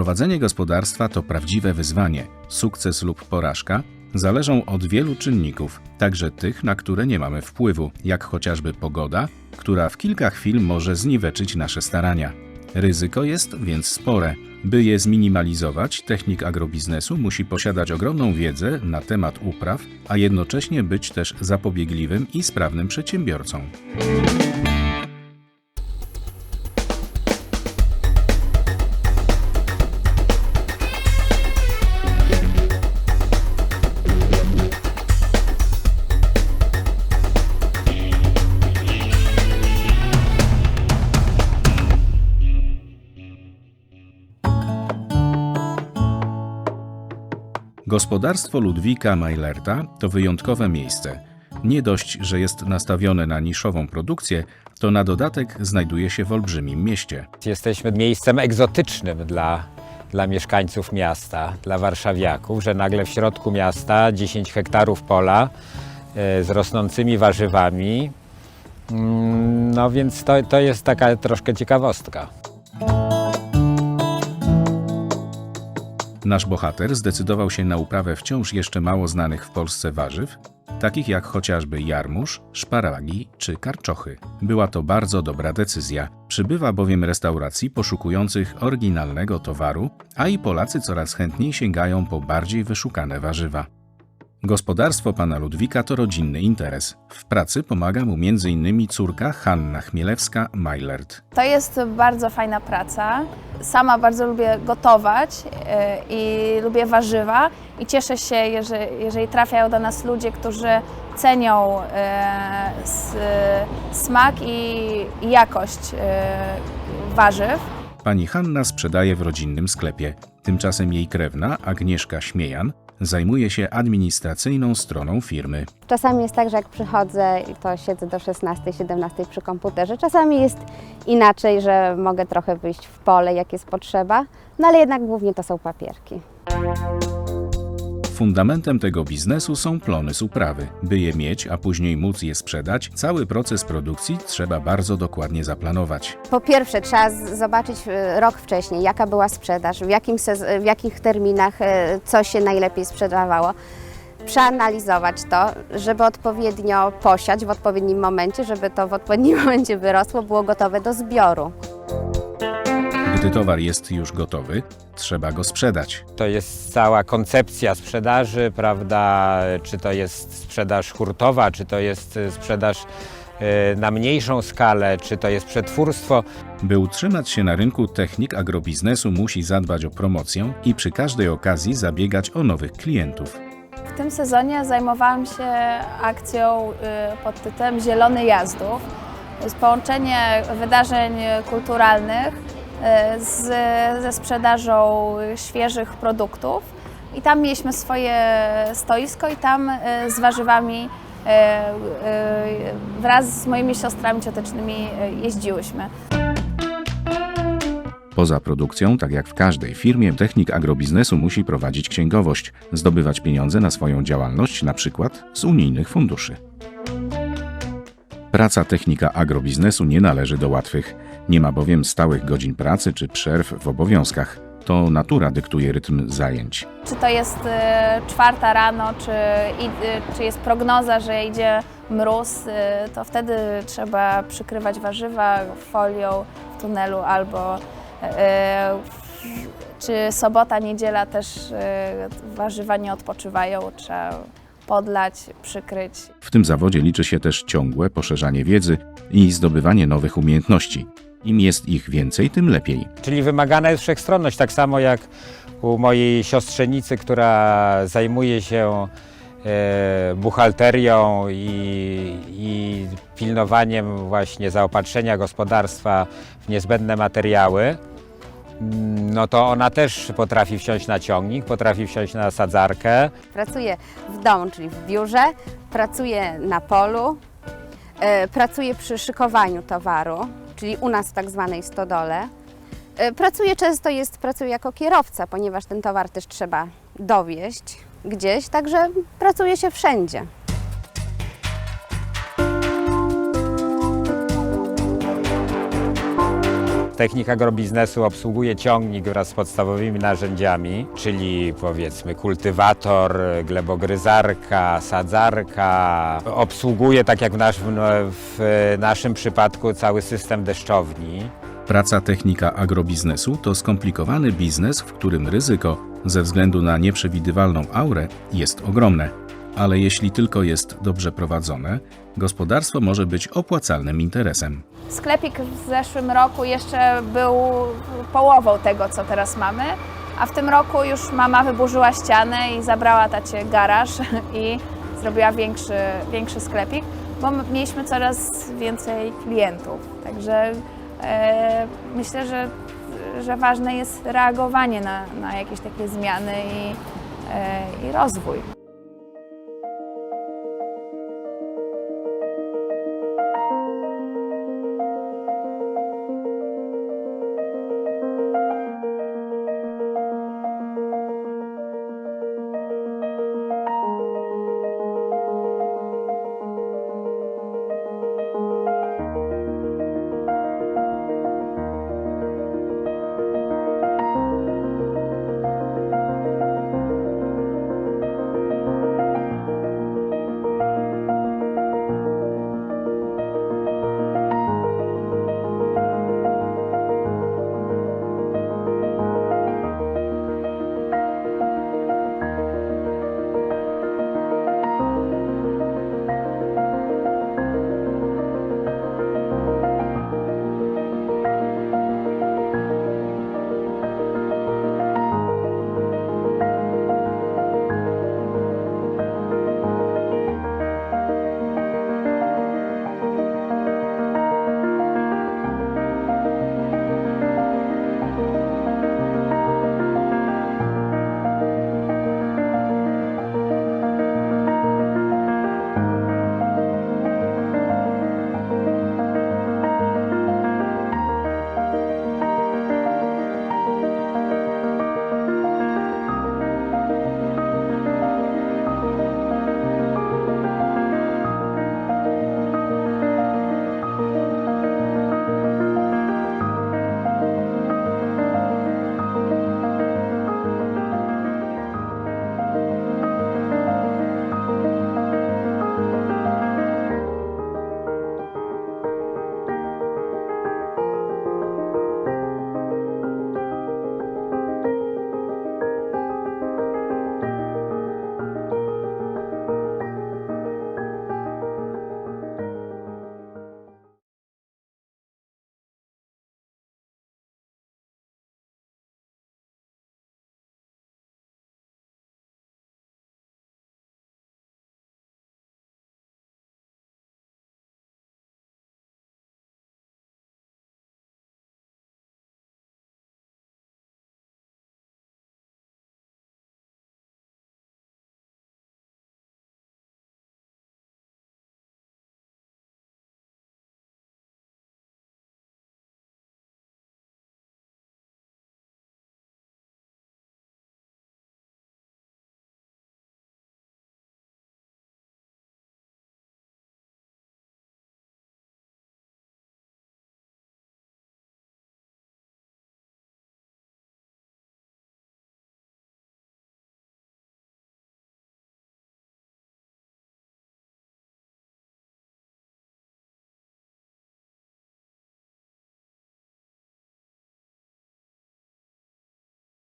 Prowadzenie gospodarstwa to prawdziwe wyzwanie. Sukces lub porażka zależą od wielu czynników, także tych, na które nie mamy wpływu, jak chociażby pogoda, która w kilka chwil może zniweczyć nasze starania. Ryzyko jest więc spore. By je zminimalizować, technik agrobiznesu musi posiadać ogromną wiedzę na temat upraw, a jednocześnie być też zapobiegliwym i sprawnym przedsiębiorcą. Gospodarstwo Ludwika Mailerta to wyjątkowe miejsce. Nie dość, że jest nastawione na niszową produkcję, to na dodatek znajduje się w olbrzymim mieście. Jesteśmy miejscem egzotycznym dla, dla mieszkańców miasta, dla warszawiaków, że nagle w środku miasta 10 hektarów pola e, z rosnącymi warzywami. Mm, No więc to, to jest taka troszkę ciekawostka. Nasz bohater zdecydował się na uprawę wciąż jeszcze mało znanych w Polsce warzyw, takich jak chociażby jarmuż, szparagi czy karczochy. Była to bardzo dobra decyzja. Przybywa bowiem restauracji poszukujących oryginalnego towaru, a i Polacy coraz chętniej sięgają po bardziej wyszukane warzywa. Gospodarstwo pana Ludwika to rodzinny interes. W pracy pomaga mu m.in. córka Hanna Chmielewska-Mailert. To jest bardzo fajna praca. Sama bardzo lubię gotować e, i lubię warzywa i cieszę się, jeżeli, jeżeli trafiają do nas ludzie, którzy cenią e, s, smak i, i jakość e, warzyw. Pani Hanna sprzedaje w rodzinnym sklepie. Tymczasem jej krewna, Agnieszka Śmiejan, zajmuje się administracyjną stroną firmy. Czasami jest tak, że jak przychodzę, to siedzę do 16-17 przy komputerze. Czasami jest inaczej, że mogę trochę wyjść w pole, jak jest potrzeba, no ale jednak głównie to są papierki. Fundamentem tego biznesu są plony z uprawy. By je mieć, a później móc je sprzedać, cały proces produkcji trzeba bardzo dokładnie zaplanować. Po pierwsze, trzeba zobaczyć e, rok wcześniej, jaka była sprzedaż, w, jakim sez- w jakich terminach e, co się najlepiej sprzedawało. Przeanalizować to, żeby odpowiednio posiać w odpowiednim momencie, żeby to w odpowiednim momencie wyrosło, było gotowe do zbioru. Gdy towar jest już gotowy, trzeba go sprzedać. To jest cała koncepcja sprzedaży, prawda? Czy to jest sprzedaż hurtowa, czy to jest e, sprzedaż e, na mniejszą skalę, czy to jest przetwórstwo. By utrzymać się na rynku, technik agrobiznesu musi zadbać o promocję i przy każdej okazji zabiegać o nowych klientów. W tym sezonie zajmowałam się akcją y, pod tytułem Zielony Jazdów. To jest połączenie wydarzeń kulturalnych y, z, ze sprzedażą świeżych produktów. I tam mieliśmy swoje stoisko i tam y, z warzywami y, wraz z moimi siostrami ciotecznymi jeździłyśmy. Poza produkcją, tak jak w każdej firmie, technik agrobiznesu musi prowadzić księgowość, zdobywać pieniądze na swoją działalność, na przykład z unijnych funduszy. Praca technika agrobiznesu nie należy do łatwych. Nie ma bowiem stałych godzin pracy czy przerw w obowiązkach. To natura dyktuje rytm zajęć. Czy to jest y, czwarta rano, czy, i, y, czy jest prognoza, że idzie mróz, y, to wtedy trzeba przykrywać warzywa folią w tunelu albo y, czy sobota, niedziela też y, warzywa nie odpoczywają, trzeba podlać, przykryć. W tym zawodzie liczy się też ciągłe poszerzanie wiedzy i zdobywanie nowych umiejętności. Im jest ich więcej, tym lepiej. Czyli wymagana jest wszechstronność, tak samo jak u mojej siostrzenicy, która zajmuje się e, buchalterią i, i pilnowaniem właśnie zaopatrzenia gospodarstwa w niezbędne materiały. Mm, No to ona też potrafi wsiąść na ciągnik, potrafi wsiąść na sadzarkę. Pracuję w domu, czyli w biurze, pracuję na polu, e, pracuję przy szykowaniu towaru, czyli u nas w tak zwanej stodole. E, Pracuję często, jest, pracuję jako kierowca, ponieważ ten towar też trzeba dowieść gdzieś, także pracuje się wszędzie. Technik agrobiznesu obsługuje ciągnik wraz z podstawowymi narzędziami, czyli powiedzmy kultywator, glebogryzarka, sadzarka. Obsługuje, tak jak w, nasz, w naszym przypadku, cały system deszczowni. Praca technika agrobiznesu to skomplikowany biznes, w którym ryzyko ze względu na nieprzewidywalną aurę jest ogromne. Ale jeśli tylko jest dobrze prowadzone, gospodarstwo może być opłacalnym interesem. Sklepik w zeszłym roku jeszcze był połową tego, co teraz mamy, a w tym roku już mama wyburzyła ścianę i zabrała tacie garaż i zrobiła większy, większy sklepik, bo mieliśmy coraz więcej klientów. Także e, myślę, że, że ważne jest reagowanie na, na jakieś takie zmiany i, e, i rozwój.